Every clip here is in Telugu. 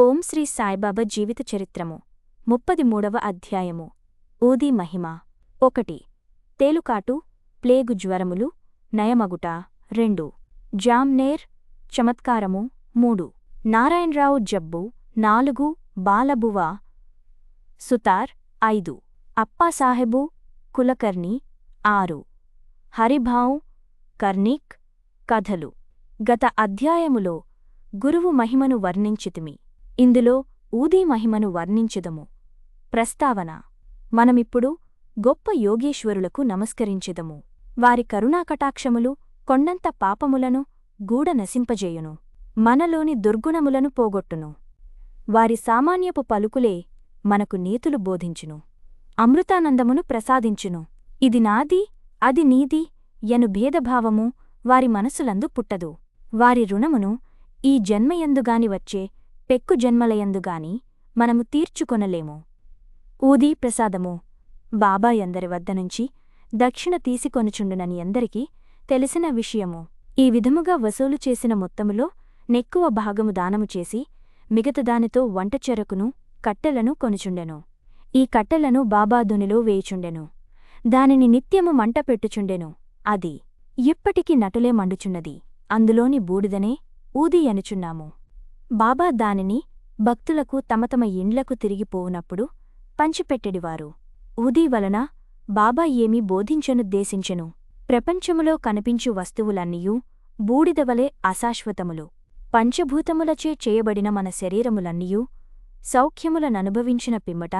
ఓం శ్రీ సాయిబాబా జీవిత చరిత్రము ముప్పది మూడవ అధ్యాయము. ఊదీ మహిమ. ఒకటి. తేలుకాటు ప్లేగు జ్వరములు నయమగుట. రెండు. జామ్నేర్ చమత్కారము. మూడు. నారాయణరావు జబ్బు. నాలుగు. బాలబువ. సుతార్. ఐదు. అప్పాసాహెబు కులకర్ణి. ఆరు. హరిభావ్ కర్ణిక్ కథలు. గత అధ్యాయములో గురువు మహిమను వర్ణించితిమి. ఇందులో ఊదీ మహిమను వర్ణించెదము. ప్రస్తావన మనమిప్పుడు గొప్ప యోగేశ్వరులకు నమస్కరించెదము. వారి కరుణాకటాక్షములు కొండంత పాపములను గూడ నశింపజేయును. మనలోని దుర్గుణములను పోగొట్టును. వారి సామాన్యపు పలుకులే మనకు నీతులు బోధించును. అమృతానందమును ప్రసాదించును. ఇది నాది అది నీది యను భేదభావము వారి మనసులందు పుట్టదు. వారి రుణమును ఈ జన్మయందుగాని వచ్చే పెక్కు జన్మలయందుగాని మనము తీర్చుకొనలేము. ఊదీ ప్రసాదము బాబా వద్ద నుంచి దక్షిణ తీసికొనుచుండునని అందరికీ తెలిసిన విషయము. ఈ విధముగా వసూలు చేసిన మొత్తములో నెక్కువ భాగము దానము చేసి మిగతదానితో వంటచెరకును కట్టెలను కొనుచుండెను. ఈ కట్టెలను బాబాదునిలో వేయుచుండెను. దానిని నిత్యము మంట పెట్టుచుండెను. అది ఇప్పటికి నటులే మండుచున్నది. అందులోని బూడిదనే ఊది అనుచున్నాము. బాబా దానిని భక్తులకు తమ తమ ఇండ్లకు తిరిగిపోవునప్పుడు పంచిపెట్టెడివారు. ఊదీ వలన బాబా ఏమీ బోధించనుద్దేశించెను. ప్రపంచములో కనిపించు వస్తువులన్నీయూ బూడిదవలే అశాశ్వతములు. పంచభూతములచే చేయబడిన మన శరీరములన్నీయూ సౌఖ్యములననుభవించిన పిమ్మట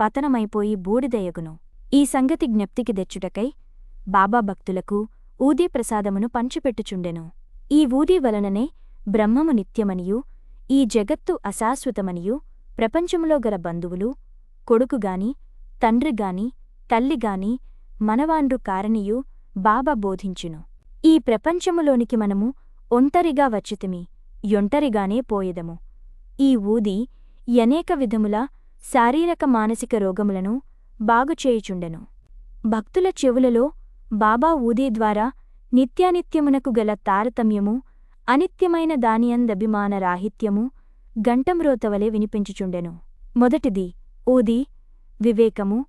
పతనమైపోయి బూడిదయగును. ఈ సంగతి జ్ఞప్తికి తెచ్చుటకై బాబా భక్తులకు ఊదీ ప్రసాదమును పంచిపెట్టుచుండెను. ఈ ఊదీ వలననే బ్రహ్మము నిత్యమనియూ ఈ జగత్తు అశాశ్వతమనియు ప్రపంచములో గల బంధువులు కొడుకుగాని తండ్రిగాని తల్లిగాని మనవాండ్రు కారణియు బాబా బోధించును. ఈ ప్రపంచములోనికి మనము ఒంటరిగా వచ్చితిమి యొంటరిగానే పోయెదము. ఈ ఊది అనేక విధముల శారీరక మానసిక రోగములను బాగుచేయుచుండెను భక్తుల చెవులలో బాబా ఊదీ ద్వారా నిత్యానిత్యమునకు గల తారతమ్యము అనిత్యమైన దానియందభిమాన రాహిత్యము గంటమ్రోతవలే వినిపించుచుండెను. మొదటిది ఊది వివేకము.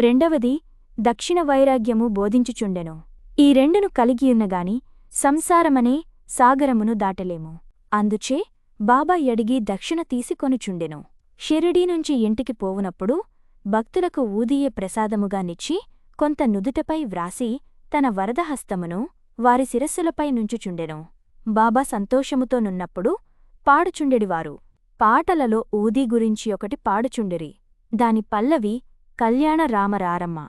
రెండవది దక్షిణ వైరాగ్యము బోధించుచుండెను. ఈ రెండును కలిగియున్నగాని సంసారమనే సాగరమును దాటలేము. అందుచే బాబా ఎడిగి దక్షిణ తీసుకొనుచుండెను. షిరిడీ నుంచి ఇంటికి పోవునప్పుడు భక్తులకు ఊదియే ప్రసాదముగా నిచ్చి కొంత నుదుటపై వ్రాసి తన వరదహస్తమును వారి శిరస్సులపై నుంచుచుండెను. బాబా సంతోషముతో నున్నప్పుడు పాడుచుండెడివారు. పాటలలో ఊదీ గురించి ఒకటి పాడుచుండిరి. దాని పల్లవి కళ్యాణ రామరారమ్మ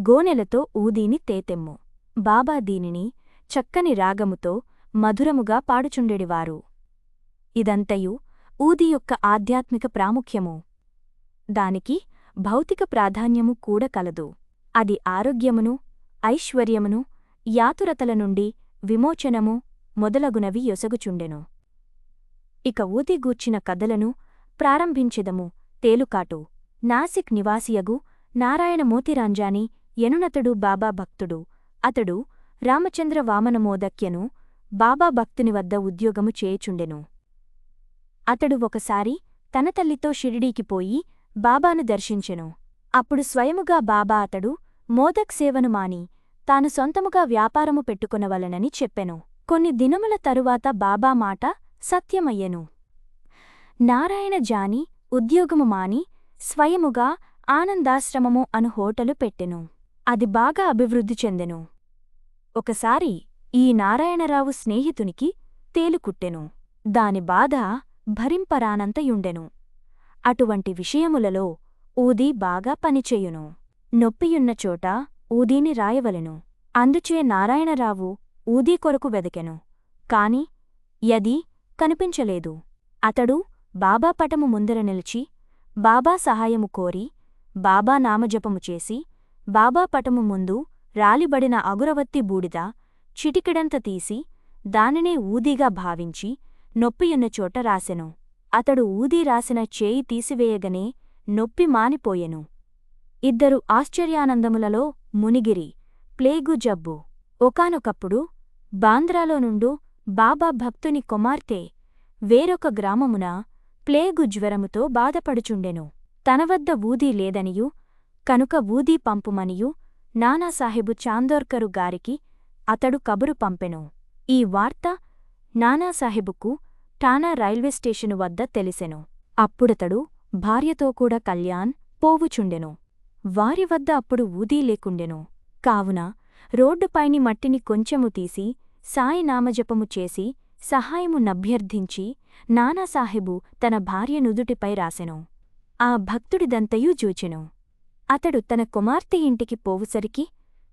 గోనెలతో ఊదీని తేతెమ్ము. బాబా దీనిని చక్కని రాగముతో మధురముగా పాడుచుండెడివారు. ఇదంతయు ఊది యొక్క ఆధ్యాత్మిక ప్రాముఖ్యము. దానికి భౌతిక ప్రాధాన్యము కూడా కలదు. అది ఆరోగ్యమును ఐశ్వర్యమును యాతురతల నుండి విమోచనము మొదలగునవి యొసగుచుండెను. ఇక ఊదిగూర్చిన కథలను ప్రారంభించెదము. తేలుకాటు. నాసిక్ నివాసియగు నారాయణ మోతిరాంజాని ఎనునతడు బాబా భక్తుడు. అతడు రామచంద్ర వామనమోదక్యను బాబా భక్తుని వద్ద ఉద్యోగము చేయుచుండెను. అతడు ఒకసారి తన తల్లితో షిరిడీకి పోయి బాబాను దర్శించెను. అప్పుడు స్వయముగా బాబా అతడు మోదక్ సేవను మాని తాను సొంతముగా వ్యాపారము పెట్టుకొనవలనని చెప్పెను. కొన్ని దినముల తరువాత బాబా మాట సత్యమయ్యెను. నారాయణ జాని ఉద్యోగము మాని స్వయముగా ఆనందాశ్రమము అను హోటలు పెట్టెను. అది బాగా అభివృద్ధి చెందెను. ఒకసారి ఈ నారాయణరావు స్నేహితునికి తేలుకుట్టెను దాని బాధ భరింపరానంతయుండెను. అటువంటి విషయములలో ఊదీ బాగా పనిచేయును. నొప్పియున్న చోట ఊదీని రాయవలెను. అందుచే నారాయణరావు ఊదీ కొరకు వెదకెను. కాని యది కనిపించలేదు. అతడు బాబా పటము ముందర నిలిచి బాబా సహాయము కోరి బాబా నామజపము చేసి బాబా పటము ముందు రాలిబడిన అగురవత్తి బూడిద చిటికెడంత తీసి దానినే ఊదీగా భావించి నొప్పియున్న చోట రాసెను. అతడు ఊదీ రాసిన చేయి తీసివేయగనే నొప్పి మానిపోయెను. ఇద్దరు ఆశ్చర్యానందములలో మునిగిరి ప్లేగు జబ్బు. ఒకనొకప్పుడు బాంద్రాలో నుండు బాబా భక్తుని కుమార్తె వేరొక గ్రామమున ప్లేగు జ్వరముతో బాధపడుచుండెను. తనవద్ద ఊదీ లేదనియు కనుక ఊదీ పంపుమనియు నానాసాహెబు చాందోర్కరు గారికి అతడు కబురు పంపెను. ఈ వార్త నానాసాహెబుకు టానా రైల్వే స్టేషను వద్ద తెలిసెను. అప్పుడతడు భార్యతో కూడా కళ్యాణ్ పోవుచుండెను. వారి వద్ద అప్పుడు ఊదీ లేకుండెను. కావున రోడ్డుపైని మట్టిని కొంచెము తీసి సాయి నామజపము చేసి సహాయము నభ్యర్థించి నానాసాహెబు తన భార్య నుదుటిపై రాసెను. ఆ భక్తుడిదంతయూ చూచెను అతడు తన కుమార్తె ఇంటికి పోవుసరికి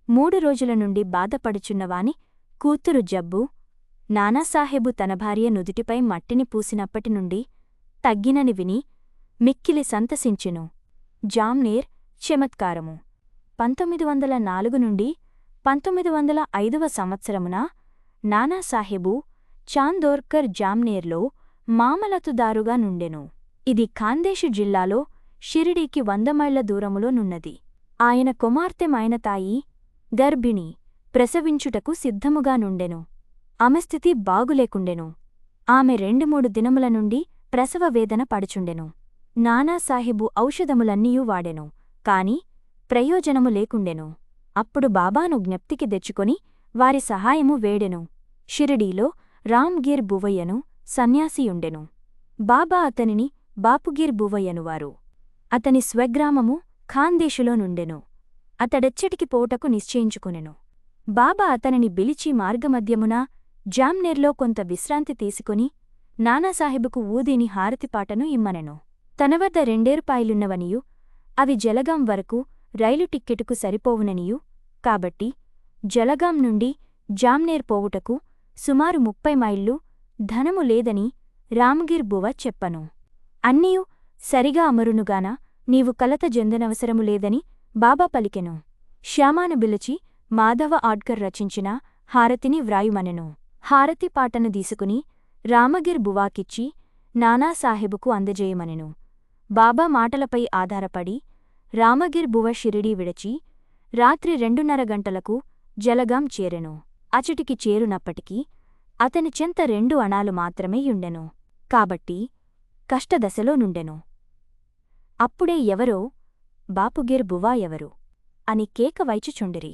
మూడు రోజుల నుండి బాధపడుచున్నవాని కూతురు జబ్బు నానాసాహెబు తన భార్య నుదుటిపై మట్టిని పూసినప్పటి నుండి తగ్గినని విని మిక్కిలి సంతసించెను. జామ్నేర్ చమత్కారము. పంతొమ్మిది వందల నాలుగు నుండి పంతొమ్మిది వందల ఐదవ సంవత్సరమున నానాసాహెబు చాందోర్కర్ జామ్నేర్లో మామలతుదారుగా నుండెను. ఇది ఖాందేశు జిల్లాలో షిరిడీకి వంద మైళ్ళ దూరములో నున్నది. ఆయన కుమార్తె మైనతాయి గర్భిణి ప్రసవించుటకు సిద్ధముగా నుండెను. ఆమె స్థితి బాగులేకుండెను. ఆమె రెండు మూడు దినముల నుండి ప్రసవ వేదన పడుచుండెను. నానాసాహెబు ఔషధములన్నీయూ వాడెను. కాని ప్రయోజనము లేకుండెను. అప్పుడు బాబాను జ్ఞప్తికి తెచ్చుకొని వారి సహాయము వేడెను. షిరిడీలో రామ్గిర్ బువయ్యను సన్యాసియుండెను. బాబా అతనిని బాపుగిర్ బువయ్యనువారు అతని స్వగ్రామము ఖాందేశులో నుండెను. అతడెచ్చటికి పోటకు నిశ్చయించుకునెను. బాబా అతనిని బిలిచి మార్గమధ్యమున జామ్నేర్లో కొంత విశ్రాంతి తీసుకుని నానాసాహెబుకు ఊదీని హారతిపాటను ఇమ్మనెను. తనవద్ద రెండేరుపాయలున్నవనియు అవి జలగాం వరకు రైలు టిక్కెటుకు సరిపోవుననియు కాబట్టి జలగాం నుండి జామ్నేర్ పోవుటకు సుమారు ముప్పై మైళ్ళు ధనము లేదని రామగిర్ బువ చెప్పను. అన్నీయు సరిగా అమరునుగాన నీవు కలత జందనవసరము లేదని బాబా పలికెను. శ్యామాను బిలచి మాధవ ఆడ్కర్ రచించిన హారతిని వ్రాయుమనెను. హారతి పాటను తీసుకుని రామగిర్ బువాకిచ్చి నానాసాహెబుకు అందజేయమనెను. బాబా మాటలపై ఆధారపడి రామగిర్ బువ షిరిడీ విడచి రాత్రి రెండున్నర గంటలకు జలగాం చేరెను. అచటికి చేరునప్పటికీ అతని చెంత రెండు అణాలు మాత్రమే యుండెను. కాబట్టి కష్టదశలో నుండెను. అప్పుడే ఎవరో బాపుగిర్ బువా ఎవరు అని కేక వైచుచుండిరి.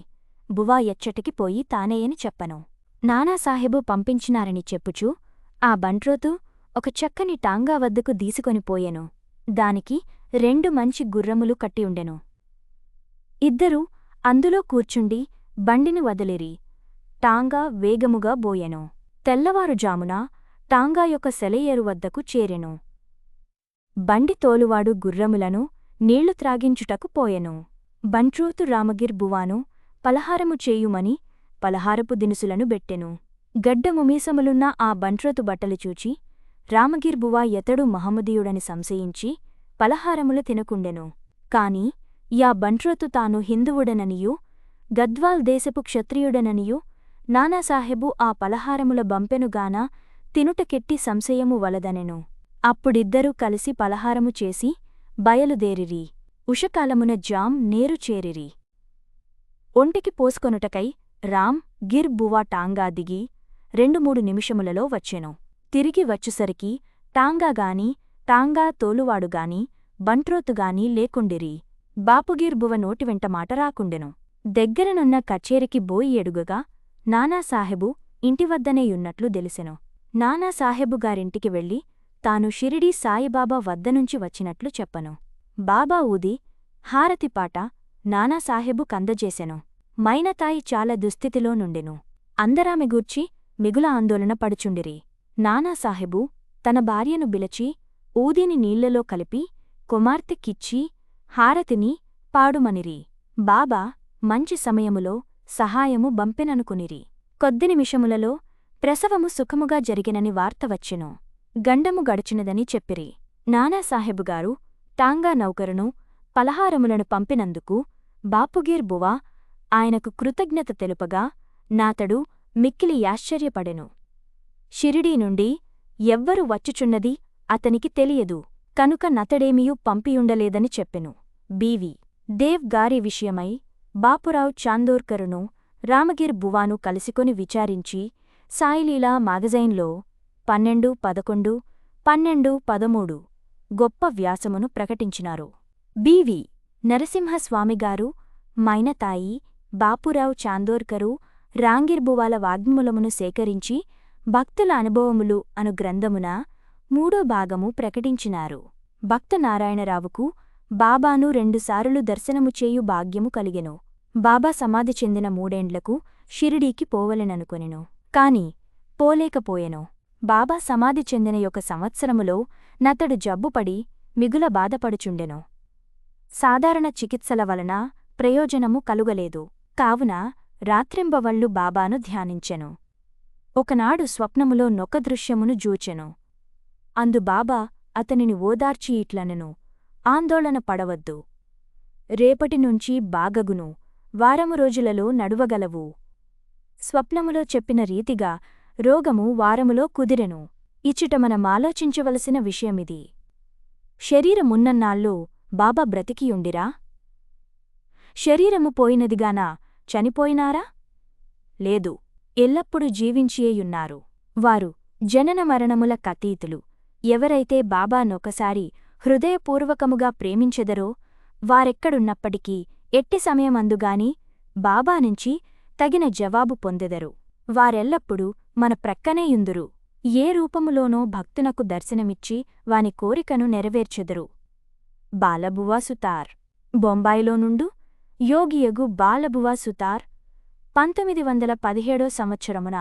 బువా ఎచ్చటికి పోయి తానేయని చెప్పను. నానాసాహెబు పంపించినారని చెప్పుచూ ఆ బంట్రోతు ఒక చక్కని టాంగా వద్దకు దీసుకొనిపోయెను దానికి రెండు మంచి గుర్రములు కట్టియుండెను ఇద్దరూ అందులో కూర్చుండి బండిని వదిలిరి. టాంగా వేగముగా బోయెను. తెల్లవారుజామున టాంగా యొక్క సెలయేరు వద్దకు చేరెను. బండి తోలువాడు గుర్రములను నీళ్ళు త్రాగించుటకు పోయెను. బంట్రోతు రామగిర్ బువాను పలహారము చేయుమని పలహారపు దినుసులను బెట్టెను. గడ్డముమీసములున్న ఆ బంట్రోతు బట్టలు చూచి రామగిర్ బువా ఎతడు మహమ్మదీయుడని సంశయించి పలహారములు తినకుండెను. కాని యా బంట్రోతు తాను హిందువుడననియూ గద్వాల్ దేశపు క్షత్రియుడననియూ నానాసాహెబు ఆ పలహారముల బంపెనుగాన తినుటకెట్టి సంశయము వలదనెను. అప్పుడిద్దరూ కలిసి పలహారము చేసి బయలుదేరిరి. ఉషకాలమున జామ్ నేరు చేరిరి. ఒంటికి పోసుకొనుటకై రామ్ గిర్ బువా టాంగా దిగి రెండు మూడు నిమిషములలో వచ్చెను. తిరిగి వచ్చుసరికి టాంగాగాని టాంగా తోలువాడుగాని బంట్రోతుగాని లేకుండిరి. బాపుగీర్బువ నోటివెంట మాట రాకుండెను. దగ్గరనున్న కచేరికి బోయి ఎడుగగా నానాసాహెబు ఇంటివద్దనేయున్నట్లు దెలిసెను. నానాసాహెబు గారింటికి వెళ్ళి తాను షిరిడీ సాయిబాబా వద్దనుంచి వచ్చినట్లు చెప్పను. బాబా ఊది హారతిపాట నానాసాహెబు కందజేసెను. మైనతాయి చాలా దుస్థితిలో నుండెను. అందరామె గూర్చి మిగుల ఆందోళన పడుచుండిరి. నానాసాహెబు తన భార్యను బిలచి ఊదిని నీళ్ళలో కలిపి కుమార్తెకిచ్చి హారతిని పాడుమనిరి. బాబా మంచి సమయములో సహాయము బంపెననుకునిరి. కొద్ది నిమిషములలో ప్రసవము సుఖముగా జరిగినని వార్త వచ్చెను. గండము గడిచినదని చెప్పిరి. నానాసాహెబుగారు టాంగా నౌకరును పలహారములను పంపినందుకు బాపుగీర్ బువా ఆయనకు కృతజ్ఞత తెలుపగా నాతడు మిక్కిలి ఆశ్చర్యపడెను. షిరిడీ నుండి ఎవ్వరు వచ్చుచున్నది అతనికి తెలియదు. కనుక నతడేమియూ పంపియుండలేదని చెప్పెను. బీవి దేవ్ గారి విషయమై బాపురావు చాందోర్కరును రామగిర్ బువాను కలిసికొని విచారించి సాయిలీలా మాగజైన్లో పన్నెండు పదకొండు పన్నెండు పదమూడు గొప్ప వ్యాసమును ప్రకటించినారు. బివి నరసింహస్వామిగారు మైనతాయి బాపురావు చాందోర్కరు రాంగిర్బువాల వాగ్మూలమును సేకరించి భక్తుల అనుభవములు అను గ్రంథమున మూడో భాగము ప్రకటించినారు. భక్త నారాయణరావుకు బాబాను రెండుసార్లు దర్శనము చేయు భాగ్యము కలిగెను. బాబా సమాధి చెందిన మూడేండ్లకు షిరిడీకి పోవలెననుకొనెను. కాని పోలేకపోయెను. బాబా సమాధి చెందిన యొక్క సంవత్సరములో నతడు జబ్బుపడి మిగుల బాధపడుచుండెను. సాధారణ చికిత్సల వలన ప్రయోజనము కలుగలేదు. కావున రాత్రింబవళ్ళు బాబాను ధ్యానించెను. ఒకనాడు స్వప్నములో నొక దృశ్యమును జూచెను. అందు బాబా అతనిని ఓదార్చి ఇట్లనెను ఆందోళన పడవద్దు. రేపటినుంచి బాగగును. వారము రోజులలో నడువగలవు. స్వప్నములో చెప్పిన రీతిగా రోగము వారములో కుదిరెను. ఇచ్చుట మనమాలోచించవలసిన విషయమిది. శరీరమున్నన్నాళ్ళు బాబా బ్రతికియుండిరా? శరీరము పోయినదిగానా? చనిపోయినారా? లేదు. ఎల్లప్పుడూ జీవించియేయున్నారు. వారు జనన మరణముల కతీతులు. ఎవరైతే బాబానొకసారి హృదయపూర్వకముగా ప్రేమించెదరో వారెక్కడున్నప్పటికీ ఎట్టి సమయమందుగాని బాబా నుంచి తగిన జవాబు పొందెదరు. వారెల్లప్పుడూ మన ప్రక్కనేయుందురు ఏ రూపములోనో భక్తునకు దర్శనమిచ్చి వాని కోరికను నెరవేర్చెదరు. బాలబువా సుతార్ బొంబాయిలో నుండు యోగియగు బాలబువా సుతార్ పంతొమ్మిది వందల పదిహేడో సంవత్సరమున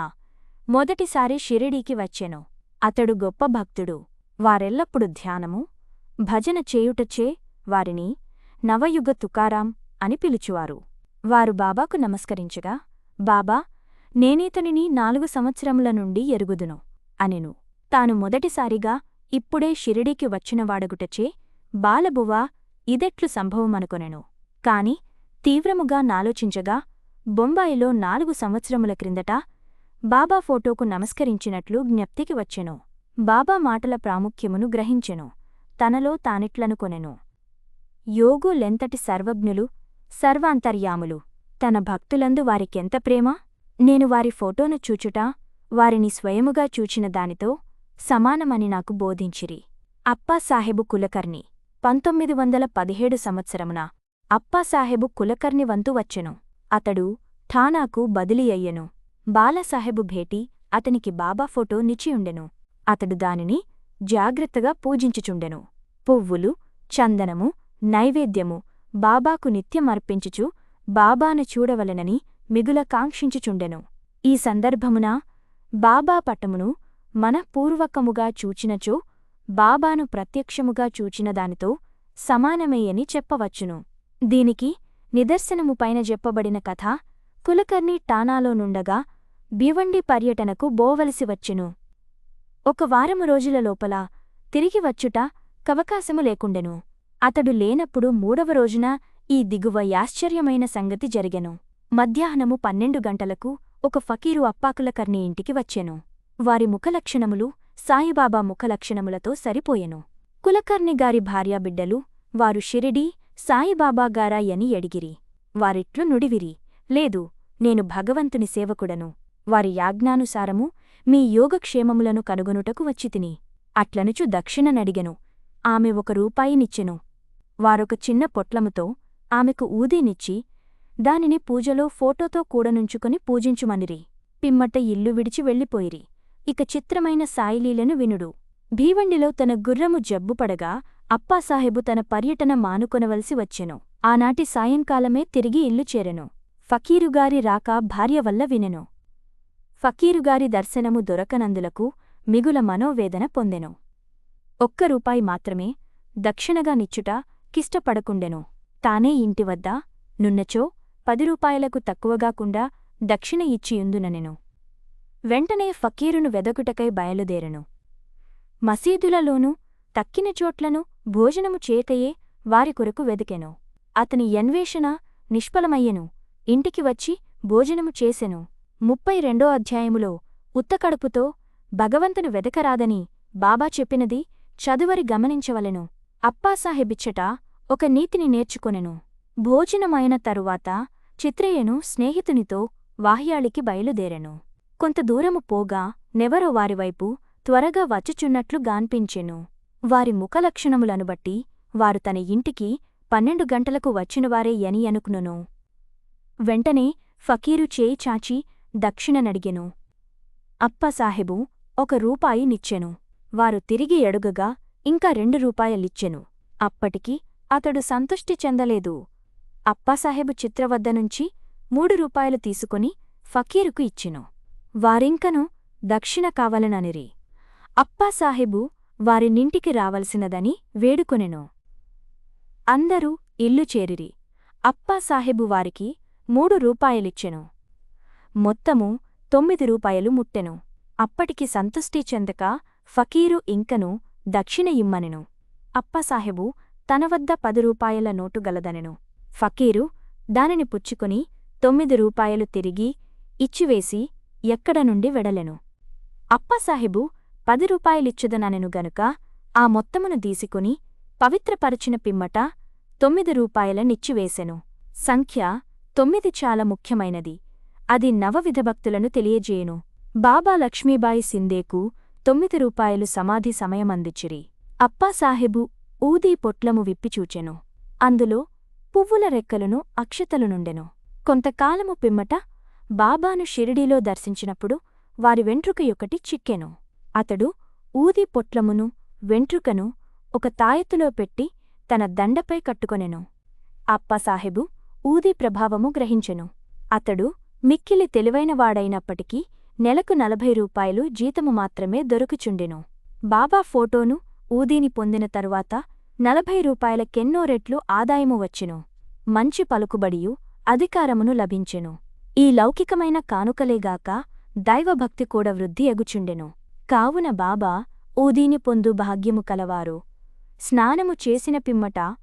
మొదటిసారి షిరిడీకి వచ్చెను. అతడు గొప్ప భక్తుడు. వారెల్లప్పుడు ధ్యానము భజన చేయుటచే వారిని నవయుగ తుకారాం అని పిలుచువారు. వారు బాబాకు నమస్కరించగా బాబా నేనీతనిని నాలుగు సంవత్సరముల నుండి ఎరుగుదును అనెను. తాను మొదటిసారిగా ఇప్పుడే షిరిడీకి వచ్చినవాడగుటచే బాలబువ్వా ఇదెట్లు సంభవమనుకొనెను. కాని తీవ్రముగా నాలోచించగా బొంబాయిలో నాలుగు సంవత్సరముల క్రిందట బాబా ఫోటోకు నమస్కరించినట్లు జ్ఞప్తికి వచ్చెను. బాబా మాటల ప్రాముఖ్యమును గ్రహించెను. తనలో తానిట్లనుకొనెను. యోగులెంతటి సర్వజ్ఞులు సర్వాంతర్యాములు. తన భక్తులందు వారికెంత ప్రేమ? నేను వారి ఫోటోను చూచుట వారిని స్వయముగా చూచిన దానితో సమానమని నాకు బోధించిరి. అప్పాసాహెబు కులకర్ణి పంతొమ్మిది వందల పదిహేడు సంవత్సరమున అప్పాసాహెబు కులకర్ణి వంతు వచ్చెను. అతడు ఠానాకు బదిలీ అయ్యెను. బాలసాహెబు భేటీ అతనికి బాబా ఫోటో నిచియుండెను అతడు దానిని జాగ్రత్తగా పూజించుచుండెను. పువ్వులు చందనము నైవేద్యము బాబాకు నిత్యమర్పించుచు బాబాను చూడవలెనని మిగుల కాంక్షించుచుండెను. ఈ సందర్భమున బాబా పటమును మనపూర్వకముగా చూచినచో బాబాను ప్రత్యక్షముగా చూచిన దానితో సమానమేయని చెప్పవచ్చును. దీనికి నిదర్శనము పైన చెప్పబడిన కథ కులకర్ణి టానాలోనుండగా భివండి పర్యటనకు బోవలసి వచ్చెను. ఒక వారము రోజుల లోపల తిరిగి వచ్చుట కవకాశము లేకుండెను. అతడు లేనప్పుడు మూడవ రోజున ఈ దిగువ యాశ్చర్యమైన సంగతి జరిగెను. మధ్యాహ్నము పన్నెండు గంటలకు ఒక ఫకీరు అప్పాకులకర్ణి ఇంటికి వచ్చెను. వారి ముఖలక్షణములు సాయిబాబా ముఖలక్షణములతో సరిపోయెను. కులకర్ణిగారి భార్యాబిడ్డలు వారు షిరిడీ సాయిబాబాగారా యని ఎడిగిరి. వారిట్లు నుడివిరి. లేదు నేను భగవంతుని సేవకుడను. వారి యాజ్ఞానుసారము మీ యోగక్షేమములను కనుగొనుటకు వచ్చితిని అట్లనుచు దక్షిణనడిగెను. ఆమె ఒక రూపాయినిచ్చెను వారొక చిన్న పొట్లముతో ఆమెకు ఊదీనిచ్చి దానిని పూజలో ఫోటోతో కూడనుంచుకొని పూజించుమనిరి. పిమ్మట ఇల్లు విడిచి వెళ్ళిపోయిరి. ఇక చిత్రమైన సాయిలీలను వినుడు. భీవండిలో తన గుర్రము జబ్బుపడగా అప్పాసాహెబు తన పర్యటన మానుకొనవలసి వచ్చెను. ఆనాటి సాయంకాలమే తిరిగి ఇల్లు చేరెను. ఫకీరుగారి రాక భార్య వల్ల వినెను. ఫకీరుగారి దర్శనము దొరకనందులకు మిగుల మనోవేదన పొందెను. ఒక్క రూపాయి మాత్రమే దక్షిణగా నిచ్చుట కిష్టపడకుండెను. తానే ఇంటివద్ద నున్నచో పది రూపాయలకు తక్కువగాకుండా దక్షిణ ఇచ్చియుందుననెను. వెంటనే ఫకీరును వెదకుటకై బయలుదేరెను. మసీదులలోనూ తక్కిన చోట్లను భోజనము చేతయే వారి కొరకు వెదికెను. అతని యన్వేషణ నిష్ఫలమయ్యెను. ఇంటికి వచ్చి భోజనము చేసెను. ముప్పై రెండో అధ్యాయములో ఉత్తకడుపుతో భగవంతును వెదకరాదని బాబా చెప్పినది చదువరి గమనించవలెను. అప్పాసాహెబిచ్చట ఒక నీతిని నేర్చుకొనెను. భోజనమైన తరువాత చిత్రయ్యను స్నేహితునితో వాహ్యాళికి బయలుదేరెను. కొంత దూరము పోగా నెవరో వారివైపు త్వరగా వచ్చుచున్నట్లు గాన్పించెను. వారి ముఖలక్షణములను బట్టి వారు తన ఇంటికి పన్నెండు గంటలకు వచ్చినవారే యని అనుకునును. వెంటనే ఫకీరు చేయి చాచి దక్షిణనడిగెను. అప్పసాహెబు ఒక రూపాయి నిచ్చెను. వారు తిరిగి ఎడుగగా ఇంకా రెండు రూపాయలిచ్చెను. అప్పటికి అతడు సంతుష్టి చెందలేదు. అప్పాసాహెబు చిత్రవద్ద నుంచి మూడు రూపాయలు తీసుకుని ఫకీరుకు ఇచ్చెను. వారింకను దక్షిణ కావలననిరి. అప్పాసాహెబు వారినింటికి రావలసినదని వేడుకొనెను. అందరూ ఇల్లు చేరిరి. అప్పాసాహెబు వారికి మూడు రూపాయలిచ్చెను. మొత్తము తొమ్మిది రూపాయలు ముట్టెను. అప్పటికి సంతుష్టి చెందక ఫకీరు ఇంకను దక్షిణ ఇమ్మనెను. అప్పసాహెబు తన వద్ద పది రూపాయల నోటు గలదనెను. ఫకీరు దానిని పుచ్చుకొని తొమ్మిది రూపాయలు తిరిగి ఇచ్చివేసి ఎక్కడ నుండి వెడలెను. అప్పసాహెబు పది రూపాయలిచ్చుదననెను గనుక ఆ మొత్తమును దీసుకుని పవిత్రపరచిన పిమ్మట తొమ్మిది రూపాయలనిచ్చివేసెను. సంఖ్య తొమ్మిది చాలా ముఖ్యమైనది. అది నవవిధభక్తులను తెలియజేయును. బాబా లక్ష్మీబాయి సిందేకు తొమ్మిది రూపాయలు సమాధి సమయమందిచ్చిరి అప్పాసాహెబు ఊదీ పొట్లము విప్పిచూచెను అందులో పువ్వుల రెక్కలను అక్షతలునుండెను కొంతకాలము పిమ్మట బాబాను షిరిడీలో దర్శించినప్పుడు వారి వెంట్రుకయొకటి చిక్కెను. అతడు ఊది పొట్లమును వెంట్రుకను ఒక తాయెత్తులో పెట్టి తన దండపై కట్టుకొనెను. అప్పసాహెబు ఊదీ ప్రభావము గ్రహించెను. అతడు మిక్కిలి తెలివైనవాడైనప్పటికీ నెలకు నలభై రూపాయలు జీతము మాత్రమే దొరుకుచుండెను. బాబా ఫోటోను ఊదీని పొందిన తరువాత నలభై రూపాయలకెన్నో రెట్లు ఆదాయము వచ్చెను. మంచి పలుకుబడియు అధికారమును లభించెను. ఈ లౌకికమైన కానుకలేగాక దైవభక్తి కూడా వృద్ధి ఎగుచుండెను. కావున బాబా ఊదీని పొందు భాగ్యము కలవారు. స్నానము చేసిన పిమ్మట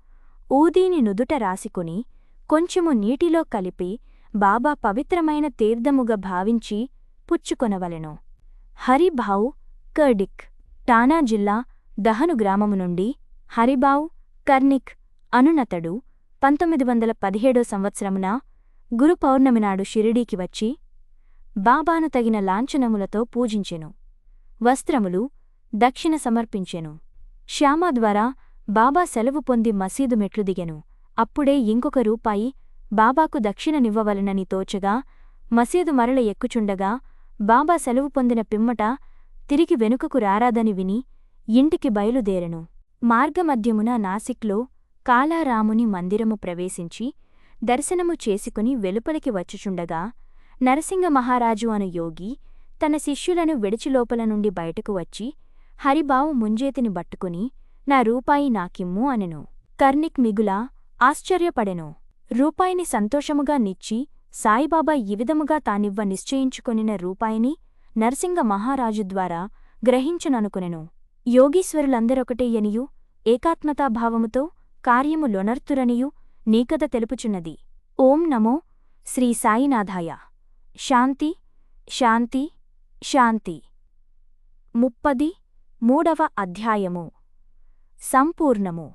ఊదీని నుదుట రాసికొని కొంచెము నీటిలో కలిపి బాబా పవిత్రమైన తీర్థముగా భావించి పుచ్చుకొనవలెను. హరిభావ్ కర్డిక్ టానా జిల్లా దహను గ్రామము నుండి హరిబావ్ కర్నిక్ అనునతడు పంతొమ్మిది వందల పదిహేడో సంవత్సరమున గురు షిరిడీకి వచ్చి బాబాను తగిన లాంఛనములతో పూజించెను. వస్త్రములు దక్షిణ సమర్పించెను. శ్యామ ద్వారా బాబా సెలవు పొంది మసీదు మెట్లు దిగెను. అప్పుడే ఇంకొక రూపాయి బాబాకు దక్షిణనివ్వవలనని తోచగా మసీదు మరల ఎక్కుచుండగా బాబా సెలవు పొందిన పిమ్మట తిరిగి వెనుకకు రారాదని విని ఇంటికి బయలుదేరెను. మార్గమధ్యమున నాసిక్లో కాలారాముని మందిరము ప్రవేశించి దర్శనము చేసుకుని వెలుపలికి వచ్చుచుండగా నరసింహమహారాజు అను యోగి తన శిష్యులను విడిచిలోపల నుండి బయటకు వచ్చి హరిబావు ముంజేతిని బట్టుకుని నా రూపాయి నాకిమ్ము అనెను. కర్ణిక్ మిగుల ఆశ్చర్యపడెను. రూపాయిని సంతోషముగా నిచ్చి సాయిబాబా ఈ విధముగా తానివ్వ నిశ్చయించుకొనిన రూపాయిని నరసింగ మహారాజు ద్వారా గ్రహించుననుకునెను. యోగీశ్వరులందరొకటే యనియు ఏకాత్మతాభావముతో కార్యము లొనర్తురనియు నీకథ తెలుపుచున్నది. ఓం నమో శ్రీ సాయినాథాయ. శాంతి శాంతి శాంతి. ముప్పది మూడవ అధ్యాయము. సంపూర్ణము.